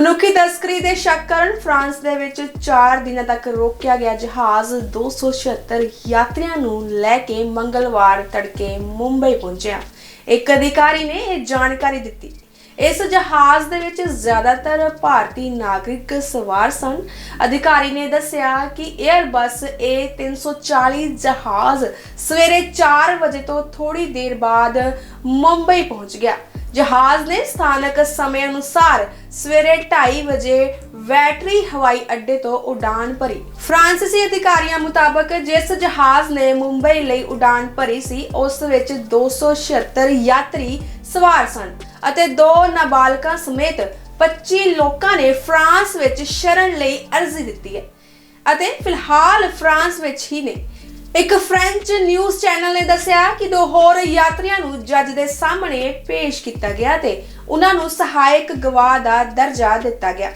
ਮਨੁੱਖੀ ਤਸਕਰੀ ਦੇ ਸ਼ੱਕ ਕਾਰਨ ਫਰਾਂਸ ਦੇ ਵਿੱਚ 4 ਦਿਨਾਂ ਤੱਕ ਰੋਕਿਆ ਗਿਆ ਜਹਾਜ਼। 276 ਯਾਤਰੀਆਂ ਨੂੰ ਲੈ ਕੇ ਮੰਗਲਵਾਰ ਤੜਕੇ ਮੁੰਬਈ ਪਹੁੰਚਿਆ। ਇੱਕ ਅਧਿਕਾਰੀ ਨੇ ਇਹ ਜਾਣਕਾਰੀ ਦਿੱਤੀ। ਇਸ ਜਹਾਜ਼ ਦੇ ਵਿੱਚ ਜ਼ਿਆਦਾਤਰ ਭਾਰਤੀ ਨਾਗਰਿਕ ਸਵਾਰ ਸਨ। ਅਧਿਕਾਰੀ ਨੇ ਦੱਸਿਆ ਕਿ 에ਅਰਬਸ A340 ਜਹਾਜ਼ ਸਵੇਰੇ 4 ਵਜੇ ਤੋਂ ਥੋੜੀ ਦੇਰ ਬਾਅਦ ਮੁੰਬਈ ਪਹੁੰਚ ਗਿਆ। ਜਹਾਜ਼ ਨੇ ਸਥਾਨਕ ਸਮੇਂ ਅਨੁਸਾਰ ਸਵੇਰੇ 2:30 ਵਜੇ ਵੈਟਰੀ ਹਵਾਈ ਅੱਡੇ ਤੋਂ ਉਡਾਨ ਭਰੀ। ਫਰਾਂਸੀਸੀ ਅਧਿਕਾਰੀਆਂ ਮੁਤਾਬਕ ਜਿਸ ਜਹਾਜ਼ ਨੇ ਮੁੰਬਈ ਲਈ ਉਡਾਨ ਭਰੀ ਸੀ, ਉਸ ਵਿੱਚ 276 ਯਾਤਰੀ ਸਵਾਰ ਸਨ ਅਤੇ ਦੋ ਨਾਬਾਲਗਾਂ ਸਮੇਤ 25 ਲੋਕਾਂ ਨੇ ਫਰਾਂਸ ਵਿੱਚ ਸ਼ਰਨ ਲਈ ਅਰਜ਼ੀ ਦਿੱਤੀ ਹੈ ਅਤੇ ਫਿਲਹਾਲ ਫਰਾਂਸ ਵਿੱਚ ਹੀ ਨੇ। ਇੱਕ ਫ੍ਰੈਂਚ ਨਿਊਜ਼ ਚੈਨਲ ਨੇ ਦੱਸਿਆ ਕਿ ਦੋ ਹੋਰ ਯਾਤਰੀਆਂ ਨੂੰ ਜੱਜ ਦੇ ਸਾਹਮਣੇ ਪੇਸ਼ ਕੀਤਾ ਗਿਆ ਤੇ ਉਹਨਾਂ ਨੂੰ ਸਹਾਇਕ ਗਵਾਹ ਦਾ ਦਰਜਾ ਦਿੱਤਾ ਗਿਆ।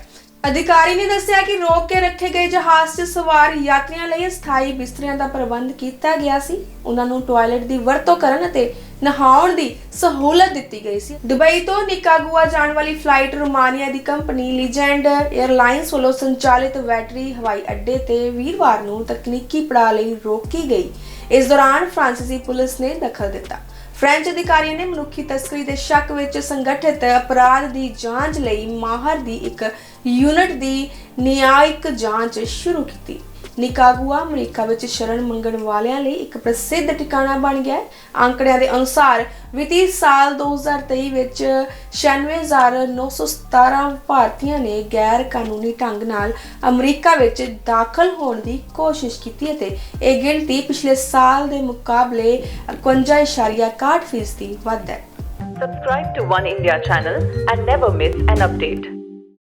ਅਧਿਕਾਰੀ ਨੇ ਦੱਸਿਆ ਕਿ ਰੋਕ ਕੇ ਰੱਖੇ ਗਏ ਜਹਾਜ਼ 'ਚ ਸਵਾਰ ਯਾਤਰੀਆਂ ਲਈ ਸਥਾਈ ਬਿਸਤਰਿਆਂ ਦਾ ਪ੍ਰਬੰਧ ਕੀਤਾ ਗਿਆ ਸੀ। ਉਹਨਾਂ ਨੂੰ ਟਾਇਲਟ ਦੀ ਵਰਤੋਂ ਕਰਨ ਅਤੇ ਨਹਾਉਣ ਦੀ ਸਹੂਲਤ ਦਿੱਤੀ ਗਈ ਸੀ। ਦੁਬਈ ਤੋਂ ਨਿਕਾਗੁਆ ਜਾਣ ਵਾਲੀ ਫਲਾਈਟ ਰੋਮਾਨੀਆ ਦੀ ਕੰਪਨੀ ਲੀਜੈਂਡ 에ਅਰਲਾਈਨਸ ਵੱਲੋਂ ਸੰਚਾਲਿਤ ਵੈਟਰੀ ਹਵਾਈ ਅੱਡੇ ਤੇ ਵੀਰਵਾਰ ਨੂੰ ਤਕਨੀਕੀ ਪੜਾਅ ਲਈ ਰੋਕੀ ਗਈ। ਇਸ ਦੌਰਾਨ ਫ੍ਰਾਂਸੀਸੀ ਪੁਲਿਸ ਨੇ ਦਖਲ ਦਿੱਤਾ। ਫ੍ਰੈਂਚ ਅਧਿਕਾਰੀਆਂ ਨੇ ਮਨੁੱਖੀ ਤਸਕਰੀ ਦੇ ਸ਼ੱਕ ਵਿੱਚ ਸੰਗਠਿਤ ਅਪਰਾਧ ਦੀ ਜਾਂਚ ਲਈ ਮਾਹਰ ਦੀ ਇੱਕ ਯੂਨਿਟ ਦੀ ਨਿਆਇਕ ਜਾਂਚ ਸ਼ੁਰੂ ਕੀਤੀ। ਨਿਕਾਗੁਆ, ਅਮਰੀਕਾ ਵਿੱਚ ਸ਼ਰਨ ਮੰਗਣ ਵਾਲਿਆਂ ਲਈ ਇੱਕ ਪ੍ਰਸਿੱਧ ਟਿਕਾਣਾ ਬਣ ਗਿਆ ਹੈ ਅੰਕੜਿਆਂ ਦੇ ਅਨੁਸਾਰ ਵਿੱਤੀ ਸਾਲ 2023 ਵਿੱਚ 96917 ਭਾਰਤੀਆਂ ਨੇ ਗੈਰ ਕਾਨੂੰਨੀ ਢੰਗ ਨਾਲ ਅਮਰੀਕਾ ਵਿੱਚ ਦਾਖਲ ਹੋਣ ਦੀ ਕੋਸ਼ਿਸ਼ ਕੀਤੀ ਅਤੇ ਇਹ ਗਿਣਤੀ ਪਿਛਲੇ ਸਾਲ ਦੇ ਮੁਕਾਬਲੇ 51.61% ਵੱਧ ਹੈ Subscribe to One India channel and never miss an update.